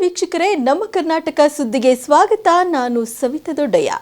ವೀಕ್ಷಕರೇ, ನಮ್ಮ ಕರ್ನಾಟಕ ಸುದ್ದಿಗೆ ಸ್ವಾಗತ. ನಾನು ಸವಿತಾ ದೊಡ್ಡಯ್ಯ.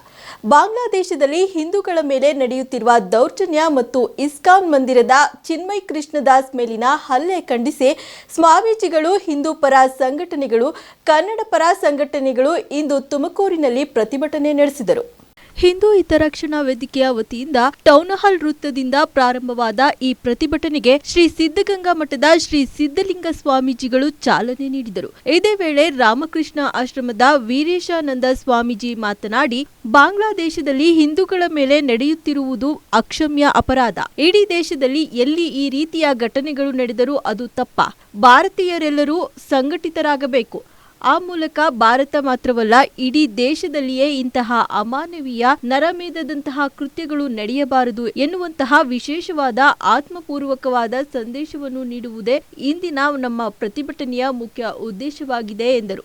ಬಾಂಗ್ಲಾದೇಶದಲ್ಲಿ ಹಿಂದೂಗಳ ಮೇಲೆ ನಡೆಯುತ್ತಿರುವ ದೌರ್ಜನ್ಯ ಮತ್ತು ಇಸ್ಕಾನ್ ಮಂದಿರದ ಚಿನ್ಮಯ್ ಕೃಷ್ಣದಾಸ್ ಮೇಲಿನ ಹಲ್ಲೆ ಖಂಡಿಸಿ ಸ್ವಾಮೀಜಿಗಳು, ಹಿಂದೂ ಪರ ಸಂಘಟನೆಗಳು, ಕನ್ನಡ ಪರ ಸಂಘಟನೆಗಳು ಇಂದು ತುಮಕೂರಿನಲ್ಲಿ ಪ್ರತಿಭಟನೆ ನಡೆಸಿದರು. ಹಿಂದೂ ಹಿತರಕ್ಷಣಾ ವೇದಿಕೆಯ ವತಿಯಿಂದ ಟೌನ್ ಹಾಲ್ ವೃತ್ತದಿಂದ ಪ್ರಾರಂಭವಾದ ಈ ಪ್ರತಿಭಟನೆಗೆ ಶ್ರೀ ಸಿದ್ಧಗಂಗಾ ಮಠದ ಶ್ರೀ ಸಿದ್ಧಲಿಂಗ ಸ್ವಾಮೀಜಿಗಳು ಚಾಲನೆ ನೀಡಿದರು. ಇದೇ ವೇಳೆ ರಾಮಕೃಷ್ಣ ಆಶ್ರಮದ ವೀರೇಶಾನಂದ ಸ್ವಾಮೀಜಿ ಮಾತನಾಡಿ, ಬಾಂಗ್ಲಾದೇಶದಲ್ಲಿ ಹಿಂದೂಗಳ ಮೇಲೆ ನಡೆಯುತ್ತಿರುವುದು ಅಕ್ಷಮ್ಯ ಅಪರಾಧ. ಇಡೀ ದೇಶದಲ್ಲಿ ಎಲ್ಲಿ ಈ ರೀತಿಯ ಘಟನೆಗಳು ನಡೆದರೂ ಅದು ತಪ್ಪ. ಭಾರತೀಯರೆಲ್ಲರೂ ಸಂಘಟಿತರಾಗಬೇಕು. ಆ ಮೂಲಕ ಭಾರತ ಮಾತ್ರವಲ್ಲ, ಇಡೀ ದೇಶದಲ್ಲಿಯೇ ಇಂತಹ ಅಮಾನವೀಯ, ನರಮೇಧದಂತಹ ಕೃತ್ಯಗಳು ನಡೆಯಬಾರದು ಎನ್ನುವಂತಹ ವಿಶೇಷವಾದ ಆತ್ಮಪೂರ್ವಕವಾದ ಸಂದೇಶವನ್ನು ನೀಡುವುದೇ ಇಂದಿನ ನಮ್ಮ ಪ್ರತಿಭಟನೆಯ ಮುಖ್ಯ ಉದ್ದೇಶವಾಗಿದೆ ಎಂದರು.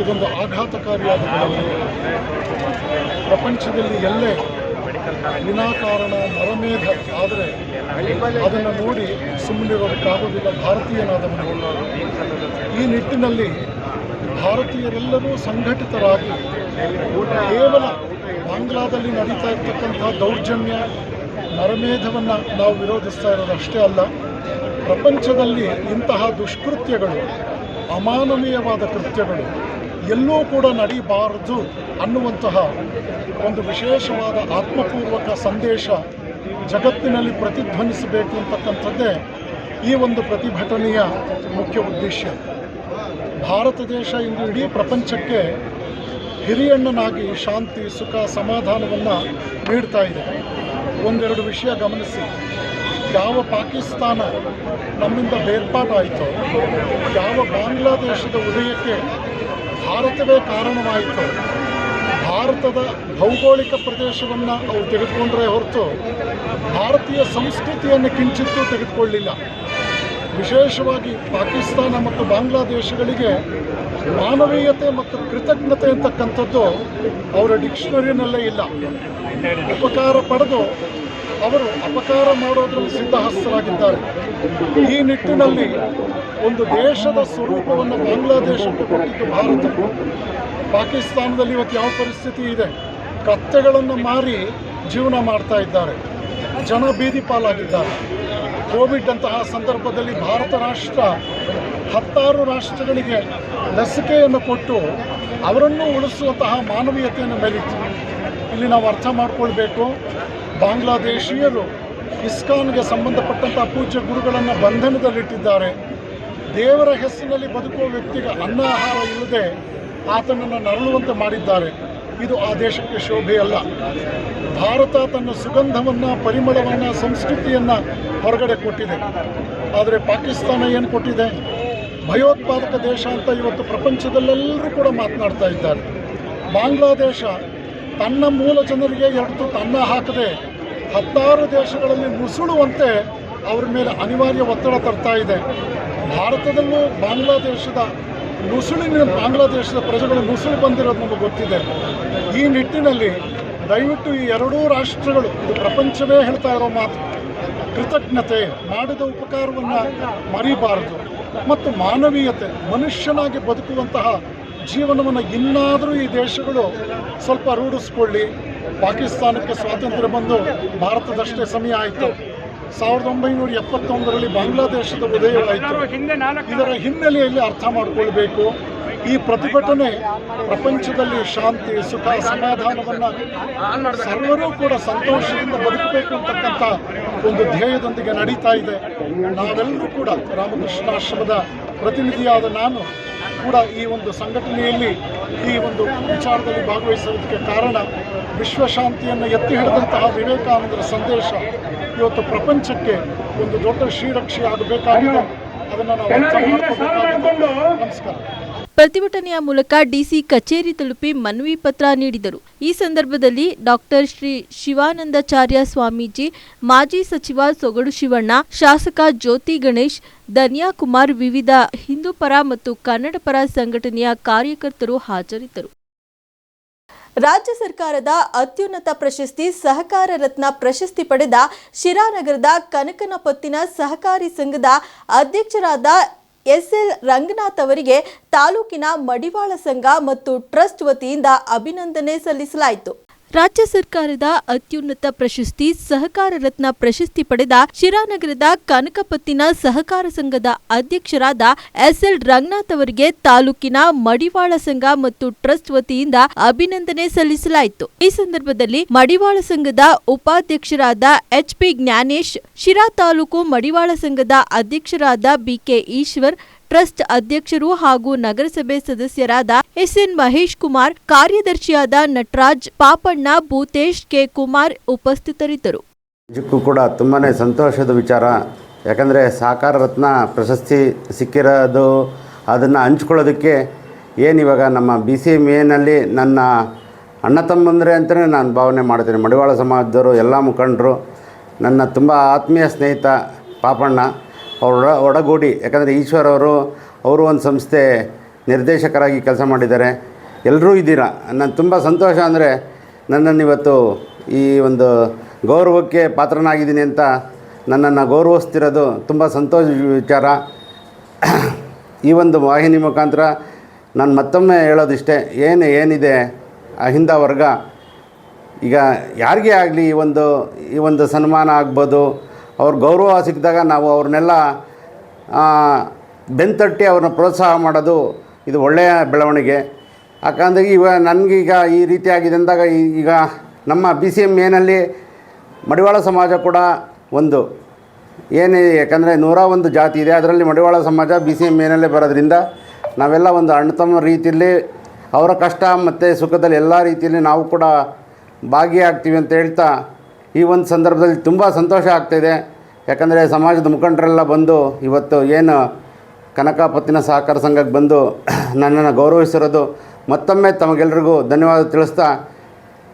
ಇದೊಂದು ಆಘಾತಕಾರಿಯಾದ ಪ್ರಪಂಚದಲ್ಲಿ ಎಲ್ಲೇ ವಿನಾಕಾರಣ ನರಮೇಧ ಆದರೆ ಅದನ್ನು ನೋಡಿ ಸುಮ್ಮನಿರೋದಕ್ಕಾಗೋದಿಲ್ಲ. ಭಾರತೀಯನಾದವನು. ಈ ನಿಟ್ಟಿನಲ್ಲಿ ಭಾರತೀಯರೆಲ್ಲರೂ ಸಂಘಟಿತರಾಗಿ ಕೇವಲ ಬಾಂಗ್ಲಾದಲ್ಲಿ ನಡೀತಾ ಇರ್ತಕ್ಕಂಥ ದೌರ್ಜನ್ಯ ನರಮೇಧವನ್ನು ನಾವು ವಿರೋಧಿಸ್ತಾ ಇರೋದು ಅಷ್ಟೇ ಅಲ್ಲ, ಪ್ರಪಂಚದಲ್ಲಿ ಇಂತಹ ದುಷ್ಕೃತ್ಯಗಳು, ಅಮಾನವೀಯವಾದ ಕೃತ್ಯಗಳು ಎಲ್ಲೂ ಕೂಡ ನಡೀಬಾರದು ಅನ್ನುವಂತಹ ಒಂದು ವಿಶೇಷವಾದ ಆತ್ಮಪೂರ್ವಕ ಸಂದೇಶ ಜಗತ್ತಿನಲ್ಲಿ ಪ್ರತಿಧ್ವನಿಸಬೇಕು ಅಂತಕ್ಕಂಥದ್ದೇ ಈ ಒಂದು ಪ್ರತಿಭಟನೆಯ ಮುಖ್ಯ ಉದ್ದೇಶ. ಭಾರತ ದೇಶ ಇಂದು ಇಡೀ ಪ್ರಪಂಚಕ್ಕೆ ಹಿರಿಯಣ್ಣನಾಗಿ ಶಾಂತಿ, ಸುಖ, ಸಮಾಧಾನವನ್ನು ನೀಡ್ತಾ ಇದೆ. ಒಂದೆರಡು ವಿಷಯ ಗಮನಿಸಿ. ಯಾವ ಪಾಕಿಸ್ತಾನ ನಮ್ಮಿಂದ ಬೇರ್ಪಾಡಾಯಿತೋ ಯಾವ ಬಾಂಗ್ಲಾದೇಶದ ಉದಯಕ್ಕೆ ಭಾರತವೇ ಕಾರಣವಾಯಿತು ಭಾರತದ ಭೌಗೋಳಿಕ ಪ್ರದೇಶವನ್ನು ಅವರು ತೆಗೆದುಕೊಂಡರೆ ಹೊರತು ಭಾರತೀಯ ಸಂಸ್ಕೃತಿಯನ್ನು ಕಿಂಚಿತ್ತೂ ತೆಗೆದುಕೊಳ್ಳಿಲ್ಲ. ವಿಶೇಷವಾಗಿ ಪಾಕಿಸ್ತಾನ ಮತ್ತು ಬಾಂಗ್ಲಾದೇಶಗಳಿಗೆ ಮಾನವೀಯತೆ ಮತ್ತು ಕೃತಜ್ಞತೆ ಅಂತಕ್ಕಂಥದ್ದು ಅವರ ಡಿಕ್ಷನರಿನಲ್ಲೇ ಇಲ್ಲ. ಉಪಕಾರ ಪಡೆದು ಅವರು ಅಪಕಾರ ಮಾಡೋದ್ರಲ್ಲಿ ಸಿದ್ಧಹಸ್ತರಾಗಿದ್ದಾರೆ. ಈ ನಿಟ್ಟಿನಲ್ಲಿ ಒಂದು ದೇಶದ ಸ್ವರೂಪವನ್ನು ಬಾಂಗ್ಲಾದೇಶಕ್ಕೆ ಕೊಟ್ಟಿದ್ದು ಭಾರತ. ಪಾಕಿಸ್ತಾನದಲ್ಲಿ ಇವತ್ತು ಯಾವ ಪರಿಸ್ಥಿತಿ ಇದೆ? ಕತ್ತೆಗಳನ್ನು ಮಾರಿ ಜೀವನ ಮಾಡ್ತಾ ಇದ್ದಾರೆ. ಜನ ಬೀದಿ ಪಾಲಾಗಿದ್ದಾರೆ. ಕೋವಿಡ್ ಅಂತಹ ಸಂದರ್ಭದಲ್ಲಿ ಭಾರತ ರಾಷ್ಟ್ರ ಹತ್ತಾರು ರಾಷ್ಟ್ರಗಳಿಗೆ ಲಸಿಕೆಯನ್ನು ಕೊಟ್ಟು ಅವರನ್ನು ಉಳಿಸುವಂತಹ ಮಾನವೀಯತೆಯನ್ನು ಮೆರೀತು ಇಲ್ಲಿ ನಾವು ಅರ್ಥ ಮಾಡಿಕೊಳ್ಬೇಕು. ಬಾಂಗ್ಲಾದೇಶೀಯರು ಇಸ್ಕಾನ್ಗೆ ಸಂಬಂಧಪಟ್ಟಂತಹ ಪೂಜ್ಯ ಗುರುಗಳನ್ನು ಬಂಧನದಲ್ಲಿಟ್ಟಿದ್ದಾರೆ. ದೇವರ ಹೆಸರಿನಲ್ಲಿ ಬದುಕುವ ವ್ಯಕ್ತಿಗೆ ಅನ್ನ ಆಹಾರ ಇಲ್ಲದೆ ಆತನನ್ನು ನರಳುವಂತೆ ಮಾಡಿದ್ದಾರೆ. ಇದು ಆ ದೇಶಕ್ಕೆ ಶೋಭೆಯಲ್ಲ. ಭಾರತ ತನ್ನ ಸುಗಂಧವನ್ನು, ಪರಿಮಳವನ್ನು, ಸಂಸ್ಕೃತಿಯನ್ನು ಹೊರಗಡೆ ಕೊಟ್ಟಿದೆ. ಆದರೆ ಪಾಕಿಸ್ತಾನ ಏನು ಕೊಟ್ಟಿದೆ? ಭಯೋತ್ಪಾದಕ ದೇಶ ಅಂತ ಇವತ್ತು ಪ್ರಪಂಚದಲ್ಲೆಲ್ಲರೂ ಕೂಡ ಮಾತನಾಡ್ತಾ ಇದ್ದಾರೆ. ಬಾಂಗ್ಲಾದೇಶ ತನ್ನ ಮೂಲ ಜನರಿಗೆ ಎರಡು ತನ್ನ ಹಾಕದೆ ಹತ್ತಾರು ದೇಶಗಳಲ್ಲಿ ನುಸುಳುವಂತೆ ಅವರ ಮೇಲೆ ಅನಿವಾರ್ಯ ಒತ್ತಡ ತರ್ತಾ ಇದೆ. ಭಾರತದಲ್ಲೂ ಬಾಂಗ್ಲಾದೇಶದ ನುಸುಳಿನ ಬಾಂಗ್ಲಾದೇಶದ ಪ್ರಜೆಗಳು ನುಸುಳು ಬಂದಿರೋದು ನಮಗೆ ಗೊತ್ತಿದೆ. ಈ ನಿಟ್ಟಿನಲ್ಲಿ ದಯವಿಟ್ಟು ಈ ಎರಡೂ ರಾಷ್ಟ್ರಗಳು, ಇದು ಪ್ರಪಂಚವೇ ಹೇಳ್ತಾ ಇರೋ ಮಾತು, ಕೃತಜ್ಞತೆ ಮಾಡಿದ ಉಪಕಾರವನ್ನು ಮರಿಬಾರದು. ಮತ್ತು ಮಾನವೀಯತೆ, ಮನುಷ್ಯನಾಗಿ ಬದುಕುವಂತಹ ಜೀವನವನ್ನು ಇನ್ನಾದರೂ ಈ ದೇಶಗಳು ಸ್ವಲ್ಪ ರೂಢಿಸ್ಕೊಳ್ಳಿ. ಪಾಕಿಸ್ತಾನಕ್ಕೆ ಸ್ವಾತಂತ್ರ್ಯ ಬಂದು ಭಾರತದಷ್ಟೇ ಸಮಯ ಆಯಿತು. ಸಾವಿರದ ಒಂಬೈನೂರ ಎಪ್ಪತ್ತೊಂದರಲ್ಲಿ ಬಾಂಗ್ಲಾದೇಶದ ಉದಯವಾಯಿತು ಇದರ ಹಿನ್ನೆಲೆಯಲ್ಲಿ ಅರ್ಥ ಮಾಡಿಕೊಳ್ಬೇಕು. ಈ ಪ್ರತಿಭಟನೆ ಪ್ರಪಂಚದಲ್ಲಿ ಶಾಂತಿ ಸುಖ ಸಮಾಧಾನವನ್ನು ಸರ್ವರೂ ಕೂಡ ಸಂತೋಷದಿಂದ ಬದುಕಬೇಕು ಅಂತಕ್ಕಂಥ ಒಂದು ಧ್ಯೇಯದೊಂದಿಗೆ ನಡೀತಾ ಇದೆ. ನಾವೆಲ್ಲರೂ ಕೂಡ ರಾಮಕೃಷ್ಣಾಶ್ರಮದ ಪ್ರತಿನಿಧಿಯಾದ ನಾನು ಕೂಡ ಈ ಒಂದು ಸಂಘಟನೆಯಲ್ಲಿ ಈ ಒಂದು ವಿಚಾರದಲ್ಲಿ ಭಾಗವಹಿಸುವುದಕ್ಕೆ ಕಾರಣ ವಿಶ್ವಶಾಂತಿಯನ್ನು ಎತ್ತಿ ಹಿಡಿದಂತಹ ವಿವೇಕಾನಂದರ ಸಂದೇಶ ಇವತ್ತು ಪ್ರಪಂಚಕ್ಕೆ ಒಂದು ದೊಡ್ಡ ಶ್ರೀರಕ್ಷೆ ಆಗಬೇಕಾಗಿದೆ ಅದನ್ನು ನಾವು. ನಮಸ್ಕಾರ. ಪ್ರತಿಭಟನೆಯ ಮೂಲಕ ಡಿಸಿ ಕಚೇರಿ ತಲುಪಿ ಮನವಿ ಪತ್ರ ನೀಡಿದರು. ಈ ಸಂದರ್ಭದಲ್ಲಿ ಡಾಕ್ಟರ್ ಶ್ರೀ ಶಿವಾನಂದಾಚಾರ್ಯ ಸ್ವಾಮೀಜಿ ಮಾಜಿ ಸಚಿವ ಸೊಗಡು ಶಿವಣ್ಣ ಶಾಸಕ ಜ್ಯೋತಿ ಗಣೇಶ್ ಧನ್ಯಾ ಕುಮಾರ್ ವಿವಿಧ ಹಿಂದೂ ಪರ ಮತ್ತು ಕನ್ನಡ ಪರ ಸಂಘಟನೆಯ ಕಾರ್ಯಕರ್ತರು ಹಾಜರಿದ್ದರು. ರಾಜ್ಯ ಸರ್ಕಾರದ ಅತ್ಯುನ್ನತ ಪ್ರಶಸ್ತಿ ಸಹಕಾರ ರತ್ನ ಪ್ರಶಸ್ತಿ ಪಡೆದ ಶಿರಾನಗರದ ಕನಕನಪತ್ತಿನ ಸಹಕಾರಿ ಸಂಘದ ಅಧ್ಯಕ್ಷರಾದ ಎಸ್ಎಲ್ ರಂಗನಾಥ್ ಅವರಿಗೆ ತಾಲೂಕಿನ ಮಡಿವಾಳ ಸಂಘ ಮತ್ತು ಟ್ರಸ್ಟ್ ವತಿಯಿಂದ ಅಭಿನಂದನೆ ಸಲ್ಲಿಸಲಾಯಿತು. ರಾಜ್ಯ ಸರ್ಕಾರದ ಅತ್ಯುನ್ನತ ಪ್ರಶಸ್ತಿ, ಸಹಕಾರ ರತ್ನ ಪ್ರಶಸ್ತಿ ಪಡೆದ ಶಿರಾನಗರದ ಕನಕಪತ್ತಿನ ಸಹಕಾರ ಸಂಘದ ಅಧ್ಯಕ್ಷರಾದ ಎಸ್ಎಲ್ ರಂಗನಾಥ್ ಅವರಿಗೆ ತಾಲೂಕಿನ ಮಡಿವಾಳ ಸಂಘ ಮತ್ತು ಟ್ರಸ್ಟ್ ವತಿಯಿಂದ ಅಭಿನಂದನೆ ಸಲ್ಲಿಸಲಾಯಿತು. ಈ ಸಂದರ್ಭದಲ್ಲಿ ಮಡಿವಾಳ ಸಂಘದ ಉಪಾಧ್ಯಕ್ಷರಾದ ಎಚ್ ಪಿ ಜ್ಞಾನೇಶ್, ಶಿರಾ ತಾಲೂಕು ಮಡಿವಾಳ ಸಂಘದ ಅಧ್ಯಕ್ಷರಾದ ಬಿಕೆ ಈಶ್ವರ್ ಟ್ರಸ್ಟ್ ಅಧ್ಯಕ್ಷರು ಹಾಗೂ ನಗರಸಭೆ ಸದಸ್ಯರಾದ ಎಸ್ಎನ್ ಮಹೇಶ್ ಕುಮಾರ್, ಕಾರ್ಯದರ್ಶಿಯಾದ ನಟರಾಜ್ ಪಾಪಣ್ಣ, ಭೂತೇಶ್ ಕೆ. ಕುಮಾರ್ ಉಪಸ್ಥಿತರಿದ್ದರು. ನಿಜಕ್ಕೂ ಕೂಡ ತುಂಬಾ ಸಂತೋಷದ ವಿಚಾರ. ಯಾಕಂದರೆ ಸಾಕಾರ ರತ್ನ ಪ್ರಶಸ್ತಿ ಸಿಕ್ಕಿರೋದು, ಅದನ್ನು ಹಂಚ್ಕೊಳ್ಳೋದಕ್ಕೆ ಏನಿವಾಗ ನಮ್ಮ ಬಿ ಸಿ ಎಂ ಎನಲ್ಲಿ ನನ್ನ ಅಣ್ಣ ತಮ್ಮಂದರೆ ಅಂತಲೇ ನಾನು ಭಾವನೆ ಮಾಡ್ತೀನಿ. ಮಡಿವಾಳ ಸಮಾಜದವರು, ಎಲ್ಲ ಮುಖಂಡರು, ನನ್ನ ತುಂಬ ಆತ್ಮೀಯ ಸ್ನೇಹಿತ ಪಾಪಣ್ಣ. ಅವರ ಒಡಗೂಡಿ, ಯಾಕಂದರೆ ಈಶ್ವರ್ ಅವರು ಅವರು ಒಂದು ಸಂಸ್ಥೆ ನಿರ್ದೇಶಕರಾಗಿ ಕೆಲಸ ಮಾಡಿದ್ದಾರೆ. ಎಲ್ಲರೂ ಇದ್ದೀರಾ? ನಾನು ತುಂಬ ಸಂತೋಷ ಅಂದರೆ ನನ್ನನ್ನು ಇವತ್ತು ಈ ಒಂದು ಗೌರವಕ್ಕೆ ಪಾತ್ರನಾಗಿದ್ದೀನಿ ಅಂತ ನನ್ನನ್ನು ಗೌರವಿಸ್ತಿರೋದು ತುಂಬ ಸಂತೋಷ ವಿಚಾರ. ಈ ಒಂದು ವಾಹಿನಿ ಮುಖಾಂತರ ನಾನು ಮತ್ತೊಮ್ಮೆ ಹೇಳೋದಿಷ್ಟೇ, ಏನು, ಏನಿದೆ ಅಹಿಂದ ವರ್ಗ? ಈಗ ಯಾರಿಗೇ ಆಗಲಿ ಈ ಒಂದು ಈ ಒಂದು ಸನ್ಮಾನ ಆಗ್ಬೋದು? ಅವ್ರ ಗೌರವ ಸಿಕ್ಕಿದಾಗ ನಾವು ಅವ್ರನ್ನೆಲ್ಲ ಬೆಂತಟ್ಟಿ ಅವ್ರನ್ನ ಪ್ರೋತ್ಸಾಹ ಮಾಡೋದು ಇದು ಒಳ್ಳೆಯ ಬೆಳವಣಿಗೆ. ಯಾಕಂದರೆ ಇವಾಗ ನನಗೀಗ ಈ ರೀತಿ ಆಗಿದೆ ಅಂದಾಗ ಈಗ ನಮ್ಮ ಬಿ ಸಿ ಎಂ ಎನಲ್ಲಿ ಮಡಿವಾಳ ಸಮಾಜ ಕೂಡ ಒಂದು. ಏನೇ ಯಾಕಂದರೆ ನೂರ ಒಂದು ಜಾತಿ ಇದೆ, ಅದರಲ್ಲಿ ಮಡಿವಾಳ ಸಮಾಜ ಬಿ ಸಿ ಎಂ ಏನಲ್ಲೇ ಬರೋದ್ರಿಂದ ನಾವೆಲ್ಲ ಒಂದು ಅಣ್ಣತಮ್ಮ ರೀತಿಯಲ್ಲಿ ಅವರ ಕಷ್ಟ ಮತ್ತು ಸುಖದಲ್ಲಿ ಎಲ್ಲ ರೀತಿಯಲ್ಲಿ ನಾವು ಕೂಡ ಭಾಗಿಯಾಗ್ತೀವಿ ಅಂತ ಹೇಳ್ತಾ ಈ ಒಂದು ಸಂದರ್ಭದಲ್ಲಿ ತುಂಬ ಸಂತೋಷ ಆಗ್ತಾಯಿದೆ ಯಾಕಂದರೆ ಸಮಾಜದ ಮುಖಂಡರೆಲ್ಲ ಬಂದು ಇವತ್ತು ಏನು ಕನಕಪತ್ತಿನ ಸಹಕಾರ ಸಂಘಕ್ಕೆ ಬಂದು ನನ್ನನ್ನು ಗೌರವಿಸಿರೋದು ಮತ್ತೊಮ್ಮೆ ತಮಗೆಲ್ರಿಗೂ ಧನ್ಯವಾದ ತಿಳಿಸ್ತಾ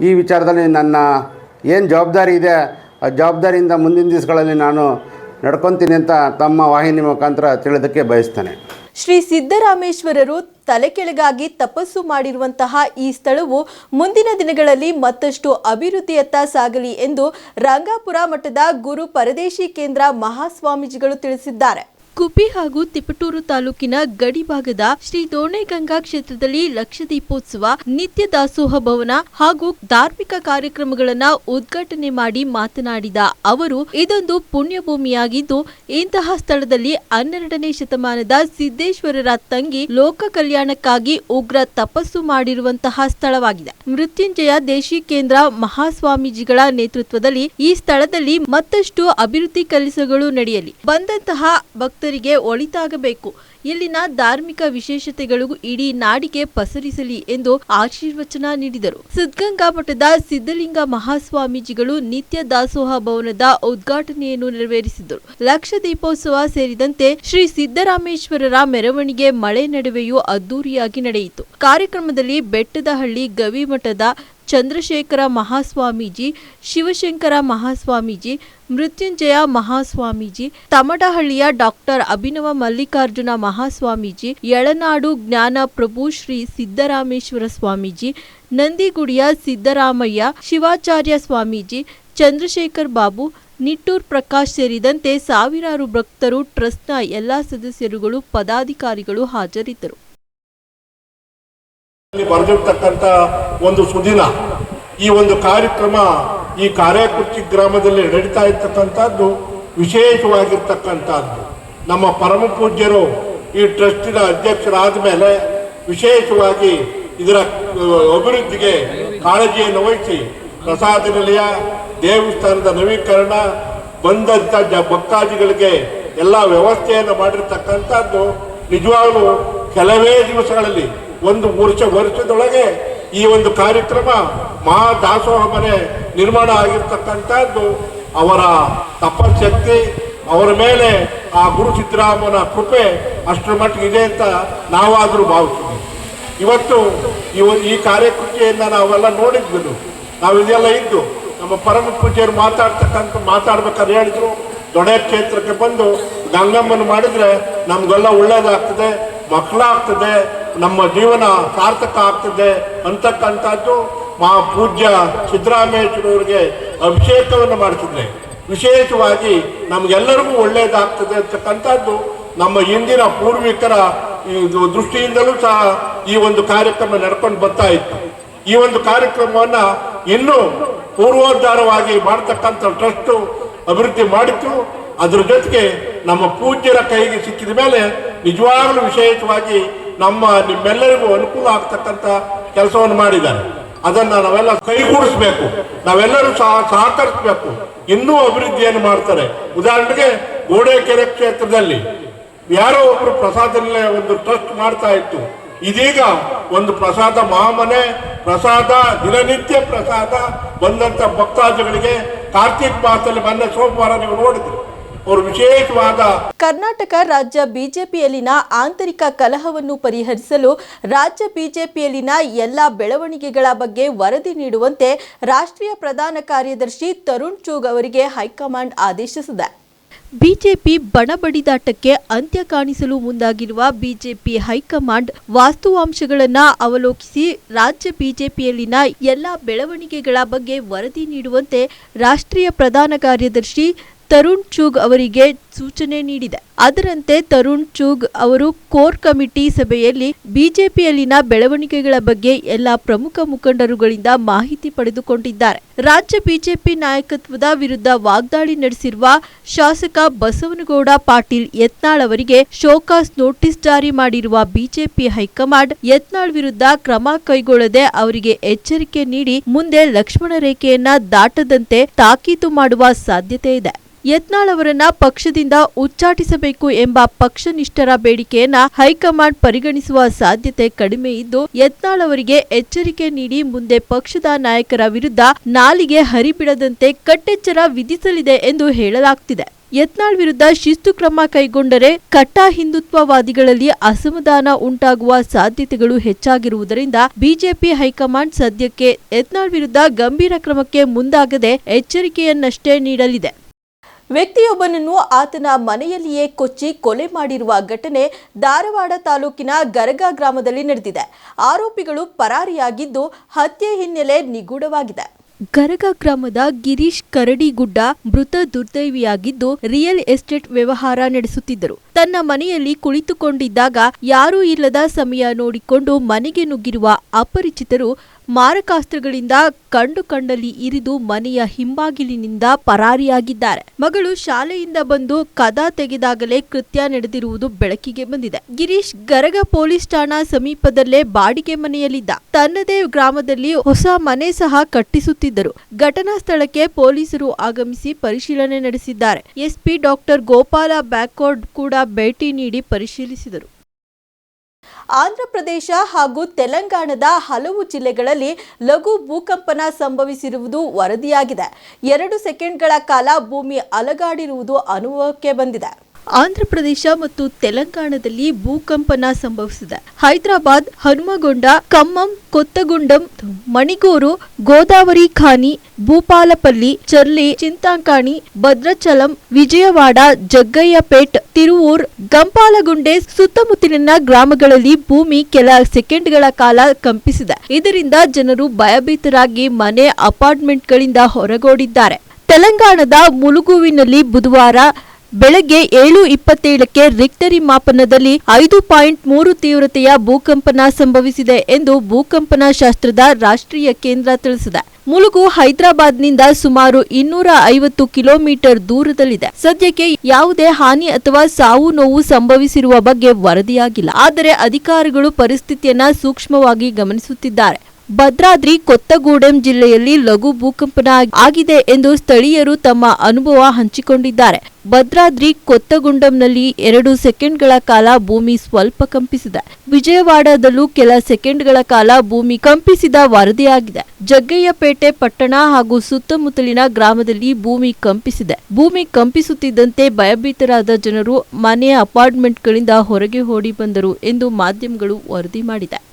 ಈ ವಿಚಾರದಲ್ಲಿ ನನ್ನ ಏನು ಜವಾಬ್ದಾರಿ ಇದೆ, ಆ ಜವಾಬ್ದಾರಿಯಿಂದ ಮುಂದಿನ ದಿವಸಗಳಲ್ಲಿ ನಾನು ನಡ್ಕೊತೀನಿ ಅಂತ ತಮ್ಮ ವಾಹಿನಿ ಮುಖಾಂತರ ತಿಳಿದಕ್ಕೆ ಬಯಸ್ತೇನೆ. ಶ್ರೀ ಸಿದ್ದರಾಮೇಶ್ವರರು ತಲೆಕೆಳಗಾಗಿ ತಪಸ್ಸು ಮಾಡಿರುವಂತಹ ಈ ಸ್ಥಳವು ಮುಂದಿನ ದಿನಗಳಲ್ಲಿ ಮತ್ತಷ್ಟು ಅಭಿವೃದ್ಧಿಯತ್ತ ಸಾಗಲಿ ಎಂದು ರಂಗಾಪುರ ಮಠದ ಗುರು ಪರದೇಶಿ ಕೇಂದ್ರ ಮಹಾಸ್ವಾಮೀಜಿಗಳು ತಿಳಿಸಿದ್ದಾರೆ. ಕುಪಿ ಹಾಗೂ ತಿಪಟೂರು ತಾಲೂಕಿನ ಗಡಿ ಭಾಗದ ಶ್ರೀ ದೋಣೆಗಂಗಾ ಕ್ಷೇತ್ರದಲ್ಲಿ ಲಕ್ಷ ದೀಪೋತ್ಸವ ನಿತ್ಯ ದಾಸೋಹ ಭವನ ಹಾಗೂ ಧಾರ್ಮಿಕ ಕಾರ್ಯಕ್ರಮಗಳನ್ನು ಉದ್ಘಾಟನೆ ಮಾಡಿ ಮಾತನಾಡಿದ ಅವರು, ಇದೊಂದು ಪುಣ್ಯಭೂಮಿಯಾಗಿದ್ದು, ಇಂತಹ ಸ್ಥಳದಲ್ಲಿ ಹನ್ನೆರಡನೇ ಶತಮಾನದ ಸಿದ್ದೇಶ್ವರರ ತಂಗಿ ಲೋಕ ಕಲ್ಯಾಣಕ್ಕಾಗಿ ಉಗ್ರ ತಪಸ್ಸು ಮಾಡಿರುವಂತಹ ಸ್ಥಳವಾಗಿದೆ. ಮೃತ್ಯುಂಜಯ ದೇಶಿ ಕೇಂದ್ರ ಮಹಾಸ್ವಾಮೀಜಿಗಳ ನೇತೃತ್ವದಲ್ಲಿ ಈ ಸ್ಥಳದಲ್ಲಿ ಮತ್ತಷ್ಟು ಅಭಿವೃದ್ಧಿ ಕೆಲಸಗಳು ನಡೆಯಲಿ. ಬಂದಂತಹ ಭಕ್ತರಿಗೆ ಒಳಿತಾಗಬೇಕು. ಇಲ್ಲಿನ ಧಾರ್ಮಿಕ ವಿಶೇಷತೆಗಳಿಗೂ ಇಡೀ ನಾಡಿಗೆ ಪಸರಿಸಲಿ ಎಂದು ಆಶೀರ್ವಚನ ನೀಡಿದರು. ಸಿದ್ಧಗಂಗಾ ಮಠದ ಸಿದ್ಧಲಿಂಗ ಮಹಾಸ್ವಾಮೀಜಿಗಳು ನಿತ್ಯ ದಾಸೋಹ ಭವನದ ಉದ್ಘಾಟನೆಯನ್ನು ನೆರವೇರಿಸಿದರು. ಲಕ್ಷ ದೀಪೋತ್ಸವ ಸೇರಿದಂತೆ ಶ್ರೀ ಸಿದ್ದರಾಮೇಶ್ವರರ ಮೆರವಣಿಗೆ ಮಳೆ ನಡುವೆಯೂ ಅದ್ದೂರಿಯಾಗಿ ನಡೆಯಿತು. ಕಾರ್ಯಕ್ರಮದಲ್ಲಿ ಬೆಟ್ಟದಹಳ್ಳಿ ಗವಿಮಠದ ಚಂದ್ರಶೇಖರ ಮಹಾಸ್ವಾಮೀಜಿ, ಶಿವಶಂಕರ ಮಹಾಸ್ವಾಮೀಜಿ, ಮೃತ್ಯುಂಜಯ ಮಹಾಸ್ವಾಮೀಜಿ ತಮಟಹಳ್ಳಿಯ ಡಾಕ್ಟರ್ ಅಭಿನವ ಮಲ್ಲಿಕಾರ್ಜುನ ಮಹಾಸ್ವಾಮೀಜಿ, ಯಳನಾಡು ಜ್ಞಾನ ಪ್ರಭು ಶ್ರೀ ಸಿದ್ದರಾಮೇಶ್ವರ ಸ್ವಾಮೀಜಿ, ನಂದಿಗುಡಿಯ ಸಿದ್ದರಾಮಯ್ಯ, ಶಿವಾಚಾರ್ಯ ಸ್ವಾಮೀಜಿ, ಚಂದ್ರಶೇಖರ್ ಬಾಬು, ನಿಟ್ಟೂರ್ ಪ್ರಕಾಶ್ ಸೇರಿದಂತೆ ಸಾವಿರಾರು ಭಕ್ತರು ಟ್ರಸ್ಟ್ನ ಎಲ್ಲ ಸದಸ್ಯರುಗಳು, ಪದಾಧಿಕಾರಿಗಳು ಹಾಜರಿದ್ದರು. ಬರೆದಿರ್ತಕ್ಕಂಥ ಒಂದು ಸುದಿನ. ಈ ಒಂದು ಕಾರ್ಯಕ್ರಮ ಈ ಕಾರ್ಯಕುರ್ಚಿ ಗ್ರಾಮದಲ್ಲಿ ನಡೀತಾ ಇರ್ತಕ್ಕಂಥದ್ದು ವಿಶೇಷವಾಗಿರ್ತಕ್ಕಂಥದ್ದು. ನಮ್ಮ ಪರಮ ಪೂಜ್ಯರು ಈ ಟ್ರಸ್ಟಿನ ಅಧ್ಯಕ್ಷರಾದ ಮೇಲೆ ವಿಶೇಷವಾಗಿ ಇದರ ಅಭಿವೃದ್ಧಿಗೆ ಕಾಳಜಿಯನ್ನು ವಹಿಸಿ ಪ್ರಸಾದ ನಿಲಯ, ದೇವಸ್ಥಾನದ ನವೀಕರಣ, ಬಂದಂಥ ಜ, ಭಕ್ತಾದಿಗಳಿಗೆ ಎಲ್ಲ ವ್ಯವಸ್ಥೆಯನ್ನು ಮಾಡಿರ್ತಕ್ಕಂಥದ್ದು ನಿಜವಾಗಲೂ ಕೆಲವೇ ದಿವಸಗಳಲ್ಲಿ. ಒಂದು ವರ್ಷ ವರ್ಷದೊಳಗೆ ಈ ಒಂದು ಕಾರ್ಯಕ್ರಮ ಮಹಾ ದಾಸೋಹ ಮನೆ ನಿರ್ಮಾಣ ಆಗಿರ್ತಕ್ಕಂಥದ್ದು. ಅವರ ತಪಶಕ್ತಿ ಅವರ ಮೇಲೆ ಆ ಗುರು ಸಿದ್ದರಾಮನ ಕೃಪೆ ಅಷ್ಟರ ಮಟ್ಟಿಗೆ ಇದೆ ಅಂತ ನಾವಾದರೂ ಭಾವಿಸ್ತೀವಿ ಇವತ್ತು ಇವ ಈ ಕಾರ್ಯಕೃತಿಯಿಂದ ನಾವೆಲ್ಲ ನೋಡಿದ್ವಿ ನಾವು ಇದೆಲ್ಲ ಇದ್ದು ನಮ್ಮ ಪರಮ ಪೂಜ್ಯರು ಮಾತಾಡ್ತಕ್ಕಂಥ, ಮಾತಾಡ್ಬೇಕಾದ್ರೆ ಹೇಳಿದ್ರು, ದೊಡ್ಡ ಕ್ಷೇತ್ರಕ್ಕೆ ಬಂದು ಗಂಗಮ್ಮನ ಮಾಡಿದರೆ ನಮಗೆಲ್ಲ ಒಳ್ಳೇದಾಗ್ತದೆ, ಮಕ್ಕಳಾಗ್ತದೆ ನಮ್ಮ ಜೀವನ ಸಾರ್ಥಕ ಆಗ್ತದೆ ಅಂತಕ್ಕಂಥದ್ದು ಮಾ ಪೂಜ್ಯ ಸಿದ್ದರಾಮೇಶ್ವರವರಿಗೆ ಅಭಿಷೇಕವನ್ನು ಮಾಡಿಸಿದ್ರೆ ವಿಶೇಷವಾಗಿ ನಮಗೆಲ್ಲರಿಗೂ ಒಳ್ಳೆಯದಾಗ್ತದೆ ಅಂತಕ್ಕಂಥದ್ದು ನಮ್ಮ ಹಿಂದಿನ ಪೂರ್ವಿಕರ ದೃಷ್ಟಿಯಿಂದಲೂ ಸಹ ಈ ಒಂದು ಕಾರ್ಯಕ್ರಮ ನಡ್ಕೊಂಡು ಬರ್ತಾ ಇತ್ತು. ಈ ಒಂದು ಕಾರ್ಯಕ್ರಮವನ್ನು ಇನ್ನೂ ಪೂರ್ವೋದ್ಧಾರವಾಗಿ ಮಾಡ್ತಕ್ಕಂಥ ಟ್ರಸ್ಟ್ ಅಭಿವೃದ್ಧಿ ಮಾಡಿತು ಅದ್ರ ಜೊತೆಗೆ ನಮ್ಮ ಪೂಜ್ಯರ ಕೈಗೆ ಸಿಕ್ಕಿದ ಮೇಲೆ ನಿಜವಾಗಲೂ ವಿಶೇಷವಾಗಿ ನಮ್ಮ ನಿಮ್ಮೆಲ್ಲರಿಗೂ ಅನುಕೂಲ ಆಗ್ತಕ್ಕಂಥ ಕೆಲಸವನ್ನು ಮಾಡಿದ್ದಾರೆ. ಅದನ್ನ ನಾವೆಲ್ಲ ಕೈಗೂಡಿಸ್ಬೇಕು. ನಾವೆಲ್ಲರೂ ಸಹ ಸಹಕರಿಸಬೇಕು. ಇನ್ನೂ ಅಭಿವೃದ್ಧಿಯನ್ನು ಮಾಡ್ತಾರೆ. ಉದಾಹರಣೆಗೆ ಗೋಡೆಕೆರೆ ಕ್ಷೇತ್ರದಲ್ಲಿ ಯಾರೋ ಒಬ್ಬರು ಪ್ರಸಾದಲ್ಲೇ ಒಂದು ಟ್ರಸ್ಟ್ ಮಾಡ್ತಾ ಇತ್ತು. ಇದೀಗ ಒಂದು ಪ್ರಸಾದ ಮಹಾಮನೆ, ಪ್ರಸಾದ, ದಿನನಿತ್ಯ ಪ್ರಸಾದ ಬಂದಂತ ಭಕ್ತಾದಿಗಳಿಗೆ ಕಾರ್ತಿಕ್ ಮಾಸದಲ್ಲಿ ಮೊನ್ನೆ ಸೋಮವಾರ ನೀವು ನೋಡಿದ್ರಿ. ಅವರು ವಿಶೇಷವಾದ ಕರ್ನಾಟಕ ರಾಜ್ಯ ಬಿಜೆಪಿಯಲ್ಲಿನ ಆಂತರಿಕ ಕಲಹವನ್ನು ಪರಿಹರಿಸಲು ರಾಜ್ಯ ಬಿಜೆಪಿಯಲ್ಲಿನ ಎಲ್ಲ ಬೆಳವಣಿಗೆಗಳ ಬಗ್ಗೆ ವರದಿ ನೀಡುವಂತೆ ರಾಷ್ಟ್ರೀಯ ಪ್ರಧಾನ ಕಾರ್ಯದರ್ಶಿ ತರುಣ್ ಚೂಗ್ ಅವರಿಗೆ ಹೈಕಮಾಂಡ್ ಆದೇಶಿಸಿದೆ. ಬಿಜೆಪಿ ಬಣಬಡಿದಾಟಕ್ಕೆ ಅಂತ್ಯ ಕಾಣಿಸಲು ಮುಂದಾಗಿರುವ ಬಿಜೆಪಿ ಹೈಕಮಾಂಡ್ ವಾಸ್ತವಾಂಶಗಳನ್ನು ಅವಲೋಕಿಸಿ ರಾಜ್ಯ ಬಿಜೆಪಿಯಲ್ಲಿನ ಎಲ್ಲ ಬೆಳವಣಿಗೆಗಳ ಬಗ್ಗೆ ವರದಿ ನೀಡುವಂತೆ ರಾಷ್ಟ್ರೀಯ ಪ್ರಧಾನ ಕಾರ್ಯದರ್ಶಿ ತರುಣ್ ಚೂಗ್ ಅವರಿಗೆ ಸೂಚನೆ ನೀಡಿದೆ. ಅದರಂತೆ ತರುಣ್ ಚೂಗ್ ಅವರು ಕೋರ್ ಕಮಿಟಿ ಸಭೆಯಲ್ಲಿ ಬಿಜೆಪಿಯಲ್ಲಿನ ಬೆಳವಣಿಗೆಗಳ ಬಗ್ಗೆ ಎಲ್ಲ ಪ್ರಮುಖ ಮುಖಂಡರುಗಳಿಂದ ಮಾಹಿತಿ ಪಡೆದುಕೊಂಡಿದ್ದಾರೆ. ರಾಜ್ಯ ಬಿಜೆಪಿ ನಾಯಕತ್ವದ ವಿರುದ್ಧ ವಾಗ್ದಾಳಿ ನಡೆಸಿರುವ ಶಾಸಕ ಬಸವನಗೌಡ ಪಾಟೀಲ್ ಯತ್ನಾಳ್ ಅವರಿಗೆ ಶೋಕಾಸ್ ನೋಟಿಸ್ ಜಾರಿ ಮಾಡಿರುವ ಬಿಜೆಪಿ ಹೈಕಮಾಂಡ್ ಯತ್ನಾಳ್ ವಿರುದ್ಧ ಕ್ರಮ ಕೈಗೊಳ್ಳದೆ ಅವರಿಗೆ ಎಚ್ಚರಿಕೆ ನೀಡಿ ಮುಂದೆ ಲಕ್ಷ್ಮಣ ರೇಖೆಯನ್ನ ದಾಟದಂತೆ ತಾಕೀತು ಮಾಡುವ ಸಾಧ್ಯತೆ ಇದೆ. ಯತ್ನಾಳ್ ಅವರನ್ನ ಪಕ್ಷದಿಂದ ಉಚ್ಚಾಟಿಸಬೇಕು ಎಂಬ ಪಕ್ಷನಿಷ್ಠರ ಬೇಡಿಕೆಯನ್ನ ಹೈಕಮಾಂಡ್ ಪರಿಗಣಿಸುವ ಸಾಧ್ಯತೆ ಕಡಿಮೆ ಇದ್ದು, ಯತ್ನಾಳ್ ಅವರಿಗೆ ಎಚ್ಚರಿಕೆ ನೀಡಿ ಮುಂದೆ ಪಕ್ಷದ ನಾಯಕರ ವಿರುದ್ಧ ನಾಲಿಗೆ ಹರಿಬಿಡದಂತೆ ಕಟ್ಟೆಚ್ಚರ ವಿಧಿಸಲಿದೆ ಎಂದು ಹೇಳಲಾಗ್ತಿದೆ. ಯತ್ನಾಳ್ ವಿರುದ್ಧ ಶಿಸ್ತು ಕ್ರಮ ಕೈಗೊಂಡರೆ ಕಟ್ಟಾ ಹಿಂದುತ್ವವಾದಿಗಳಲ್ಲಿ ಅಸಮಾಧಾನ ಉಂಟಾಗುವ ಸಾಧ್ಯತೆಗಳು ಹೆಚ್ಚಾಗಿರುವುದರಿಂದ ಬಿಜೆಪಿ ಹೈಕಮಾಂಡ್ ಸದ್ಯಕ್ಕೆ ಯತ್ನಾಳ್ ವಿರುದ್ಧ ಗಂಭೀರ ಕ್ರಮಕ್ಕೆ ಮುಂದಾಗದೆ ಎಚ್ಚರಿಕೆಯನ್ನಷ್ಟೇ ನೀಡಲಿದೆ. ವ್ಯಕ್ತಿಯೊಬ್ಬನನ್ನು ಆತನ ಮನೆಯಲ್ಲಿಯೇ ಕೊಚ್ಚಿ ಕೊಲೆ ಮಾಡಿರುವ ಘಟನೆ ಧಾರವಾಡ ತಾಲೂಕಿನ ಗರಗ ಗ್ರಾಮದಲ್ಲಿ ನಡೆದಿದೆ. ಆರೋಪಿಗಳು ಪರಾರಿಯಾಗಿದ್ದು ಹತ್ಯೆ ಹಿನ್ನೆಲೆ ನಿಗೂಢವಾಗಿದೆ. ಗರಗ ಗ್ರಾಮದ ಗಿರೀಶ್ ಕರಡಿಗುಡ್ಡ ಮೃತ ದುರ್ದೈವಿಯಾಗಿದ್ದು ರಿಯಲ್ ಎಸ್ಟೇಟ್ ವ್ಯವಹಾರ ನಡೆಸುತ್ತಿದ್ದರು. ತನ್ನ ಮನೆಯಲ್ಲಿ ಕುಳಿತುಕೊಂಡಿದ್ದಾಗ ಯಾರೂ ಇಲ್ಲದ ಸಮಯ ನೋಡಿಕೊಂಡು ಮನೆಗೆ ನುಗ್ಗಿರುವ ಅಪರಿಚಿತರು ಮಾರಕಾಸ್ತ್ರಗಳಿಂದ ಕಂಡು ಕಂಡಲ್ಲಿ ಇರಿದು ಮನೆಯ ಹಿಂಬಾಗಿಲಿನಿಂದ ಪರಾರಿಯಾಗಿದ್ದಾರೆ. ಮಗಳು ಶಾಲೆಯಿಂದ ಬಂದು ಕದ ತೆಗೆದಾಗಲೇ ಕೃತ್ಯ ನಡೆದಿರುವುದು ಬೆಳಕಿಗೆ ಬಂದಿದೆ. ಗಿರೀಶ್ ಗರಗ ಪೊಲೀಸ್ ಠಾಣಾ ಸಮೀಪದಲ್ಲೇ ಬಾಡಿಗೆ ಮನೆಯಲ್ಲಿದ್ದ. ತನ್ನದೇ ಗ್ರಾಮದಲ್ಲಿ ಹೊಸ ಮನೆ ಸಹ ಕಟ್ಟಿಸುತ್ತಿದ್ದರು. ಘಟನಾ ಸ್ಥಳಕ್ಕೆ ಪೊಲೀಸರು ಆಗಮಿಸಿ ಪರಿಶೀಲನೆ ನಡೆಸಿದ್ದಾರೆ. ಎಸ್ಪಿ ಡಾಕ್ಟರ್ ಗೋಪಾಲ ಬ್ಯಾಕ್ವರ್ಡ್ ಕೂಡ ಭೇಟಿ ನೀಡಿ ಪರಿಶೀಲಿಸಿದರು. ಆಂಧ್ರಪ್ರದೇಶ ಹಾಗೂ ತೆಲಂಗಾಣದ ಹಲವು ಜಿಲ್ಲೆಗಳಲ್ಲಿ ಲಘು ಭೂಕಂಪನ ಸಂಭವಿಸಿರುವುದು ವರದಿಯಾಗಿದೆ. ಎರಡು ಸೆಕೆಂಡ್ಗಳ ಕಾಲ ಭೂಮಿ ಅಲಗಾಡಿರುವುದು ಅನುಭವಕ್ಕೆ ಬಂದಿದೆ. ಆಂಧ್ರಪ್ರದೇಶ ಮತ್ತು ತೆಲಂಗಾಣದಲ್ಲಿ ಭೂಕಂಪನ ಸಂಭವಿಸಿದೆ. ಹೈದರಾಬಾದ್, ಹನುಮಗೊಂಡ, ಖಮ್ಮಂ, ಕೊತ್ತಗುಂಡಂ, ಮಣಿಗೂರು, ಗೋದಾವರಿ ಖಾನಿ, ಭೂಪಾಲಪಲ್ಲಿ, ಚರ್ಲಿ, ಚಿಂತಾಂಕಾಣಿ, ಭದ್ರಾಚಲಂ, ವಿಜಯವಾಡ, ಜಗ್ಗಯ್ಯಪೇಟ್, ತಿರುವೂರ್, ಗಂಪಾಲಗುಂಡೆ ಸುತ್ತಮುತ್ತಲಿನ ಗ್ರಾಮಗಳಲ್ಲಿ ಭೂಮಿ ಕೆಲ ಸೆಕೆಂಡ್ಗಳ ಕಾಲ ಕಂಪಿಸಿದೆ. ಇದರಿಂದ ಜನರು ಭಯಭೀತರಾಗಿ ಮನೆ ಅಪಾರ್ಟ್ಮೆಂಟ್ಗಳಿಂದ ಹೊರಗೋಡಿದ್ದಾರೆ. ತೆಲಂಗಾಣದ ಮುಲುಗುವಿನಲ್ಲಿ ಬುಧವಾರ ಬೆಳಗ್ಗೆ ಏಳು ಇಪ್ಪತ್ತೇಳಕ್ಕೆ ರಿಕ್ಟರಿ ಮಾಪನದಲ್ಲಿ ಐದು ಪಾಯಿಂಟ್ ಮೂರು ತೀವ್ರತೆಯ ಭೂಕಂಪನ ಸಂಭವಿಸಿದೆ ಎಂದು ಭೂಕಂಪನ ಶಾಸ್ತ್ರದ ರಾಷ್ಟ್ರೀಯ ಕೇಂದ್ರ ತಿಳಿಸಿದೆ. ಮುಲುಗು ಹೈದರಾಬಾದ್ನಿಂದ ಸುಮಾರು ಇನ್ನೂರ ಐವತ್ತು ಕಿಲೋಮೀಟರ್ ದೂರದಲ್ಲಿದೆ. ಸದ್ಯಕ್ಕೆ ಯಾವುದೇ ಹಾನಿ ಅಥವಾ ಸಾವು ನೋವು ಸಂಭವಿಸಿರುವ ಬಗ್ಗೆ ವರದಿಯಾಗಿಲ್ಲ. ಆದರೆ ಅಧಿಕಾರಿಗಳು ಪರಿಸ್ಥಿತಿಯನ್ನ ಸೂಕ್ಷ್ಮವಾಗಿ ಗಮನಿಸುತ್ತಿದ್ದಾರೆ. ಭದ್ರಾದ್ರಿ ಕೊತ್ತಗೂಡೆಂ ಜಿಲ್ಲೆಯಲ್ಲಿ ಲಘು ಭೂಕಂಪನ ಆಗಿದೆ ಎಂದು ಸ್ಥಳೀಯರು ತಮ್ಮ ಅನುಭವ ಹಂಚಿಕೊಂಡಿದ್ದಾರೆ. ಭದ್ರಾದ್ರಿ ಕೊತ್ತಗುಂಡಂನಲ್ಲಿ ಎರಡು ಸೆಕೆಂಡ್ಗಳ ಕಾಲ ಭೂಮಿ ಸ್ವಲ್ಪ ಕಂಪಿಸಿದೆ. ವಿಜಯವಾಡದಲ್ಲೂ ಕೆಲ ಸೆಕೆಂಡ್ಗಳ ಕಾಲ ಭೂಮಿ ಕಂಪಿಸಿದ ವರದಿಯಾಗಿದೆ. ಜಗ್ಗಯ್ಯಪೇಟೆ ಪಟ್ಟಣ ಹಾಗೂ ಸುತ್ತಮುತ್ತಲಿನ ಗ್ರಾಮದಲ್ಲಿ ಭೂಮಿ ಕಂಪಿಸಿದೆ. ಭೂಮಿ ಕಂಪಿಸುತ್ತಿದ್ದಂತೆ ಭಯಭೀತರಾದ ಜನರು ಮನೆಯ ಅಪಾರ್ಟ್ಮೆಂಟ್ಗಳಿಂದ ಹೊರಗೆ ಓಡಿ ಬಂದರು ಎಂದು ಮಾಧ್ಯಮಗಳು ವರದಿ ಮಾಡಿದೆ.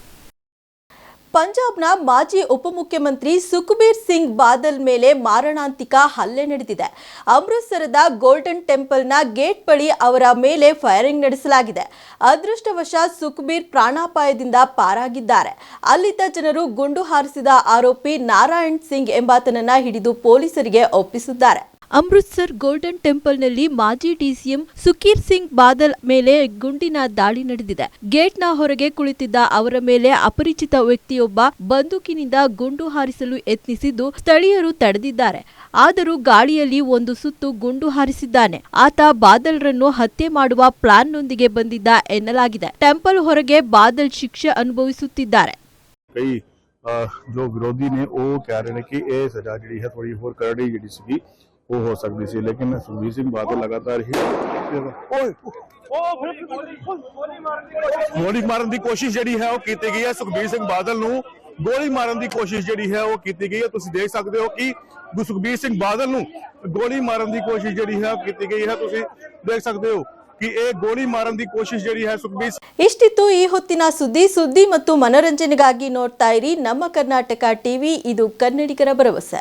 ಪಂಜಾಬ್ನ ಮಾಜಿ ಉಪಮುಖ್ಯಮಂತ್ರಿ ಸುಖಬೀರ್ ಸಿಂಗ್ ಬಾದಲ್ ಮೇಲೆ ಮಾರಣಾಂತಿಕ ಹಲ್ಲೆ ನಡೆದಿದೆ. ಅಮೃತ್ಸರದ ಗೋಲ್ಡನ್ ಟೆಂಪಲ್ನ ಗೇಟ್ ಬಳಿ ಅವರ ಮೇಲೆ ಫೈರಿಂಗ್ ನಡೆಸಲಾಗಿದೆ. ಅದೃಷ್ಟವಶಾತ್ ಸುಖಬೀರ್ ಪ್ರಾಣಾಪಾಯದಿಂದ ಪಾರಾಗಿದ್ದಾರೆ. ಅಲ್ಲಿದ್ದ ಜನರು ಗುಂಡು ಹಾರಿಸಿದ ಆರೋಪಿ ನಾರಾಯಣ್ ಸಿಂಗ್ ಎಂಬಾತನನ್ನ ಹಿಡಿದು ಪೊಲೀಸರಿಗೆ ಒಪ್ಪಿಸಿದ್ದಾರೆ. ಅಮೃತ್ಸರ್ ಗೋಲ್ಡನ್ ಟೆಂಪಲ್ನಲ್ಲಿ ಮಾಜಿ ಡಿಸಿಎಂ ಸುಖೀರ್ ಸಿಂಗ್ ಬಾದಲ್ ಮೇಲೆ ಗುಂಡಿನ ದಾಳಿ ನಡೆದಿದೆ ಗೇಟ್ನ ಹೊರಗೆ ಕುಳಿತಿದ್ದ ಅವರ ಮೇಲೆ ಅಪರಿಚಿತ ವ್ಯಕ್ತಿಯೊಬ್ಬ ಬಂದೂಕಿನಿಂದ ಗುಂಡು ಹಾರಿಸಲು ಯತ್ನಿಸಿದ್ದು ಸ್ಥಳೀಯರು ತಡೆದಿದ್ದಾರೆ ಆದರೂ ಗಾಳಿಯಲ್ಲಿ ಒಂದು ಸುತ್ತು ಗುಂಡು ಹಾರಿಸಿದ್ದಾನೆ ಆತ ಬಾದಲ್ರನ್ನು ಹತ್ಯೆ ಮಾಡುವ ಪ್ಲಾನ್ನೊಂದಿಗೆ ಬಂದಿದ್ದ ಎನ್ನಲಾಗಿದೆ ಟೆಂಪಲ್ ಹೊರಗೆ ಬಾದಲ್ ಶಿಕ್ಷೆ ಅನುಭವಿಸುತ್ತಿದ್ದಾರೆ ਕਈ ਅਹ, ਜੋ ਵਿਰੋਧੀ ਨੇ ਉਹ ਕਹਿ ਰਹੇ ਨੇ ਕਿ ਇਹ ਸਜ਼ਾ ਜਿਹੜੀ ਹੈ ਥੋੜੀ ਹੋਰ ਕਰੜੀ ਜਿਹੜੀ ਸੀਗੀ ਉਹ ਹੋ ਸਕਦੀ ਸੀ ਲੇਕਿਨ ਸੁਖਬੀਰ ਸਿੰਘ ਬਾਦਲ ਲਗਾਤਾਰ ਹੀ ਓਏ ਗੋਲੀ ਮਾਰਨ ਦੀ ਕੋਸ਼ਿਸ਼ ਜਿਹੜੀ ਹੈ ਉਹ ਕੀਤੀ ਗਈ ਹੈ ਸੁਖਬੀਰ ਸਿੰਘ ਬਾਦਲ ਨੂੰ ਗੋਲੀ ਮਾਰਨ ਦੀ ਕੋਸ਼ਿਸ਼ ਜਿਹੜੀ ਹੈ ਉਹ ਕੀਤੀ ਗਈ ਹੈ ਤੁਸੀਂ ਦੇਖ ਸਕਦੇ ਹੋ ਕਿ ਸੁਖਬੀਰ ਸਿੰਘ ਬਾਦਲ ਨੂੰ ਗੋਲੀ ਮਾਰਨ ਦੀ ਕੋਸ਼ਿਸ਼ ਜਿਹੜੀ ਹੈ ਉਹ ਕੀਤੀ ਗਈ ਹੈ ਤੁਸੀਂ ਦੇਖ ਸਕਦੇ ਹੋ ਕਿ ਇਹ ਗੋਲੀ ਮਾਰਨ ਦੀ ਕੋਸ਼ਿਸ਼ ਜਿਹੜੀ ਹੈ ਸੁਖਬੀਰ ಇಷ್ಟಿತ್ತು ಈ ಹೊತ್ತಿನ ಸುದ್ದಿ ಸುದ್ದಿ ಮತ್ತು ಮನೋರಂಜನೆಗಾಗಿ ನೋಡ್ತಾ ಇರಿ ನಮ್ಮ ಕರ್ನಾಟಕ ಟಿವಿ ಇದು ಕನ್ನಡಿಗರ ಭರವಸೆ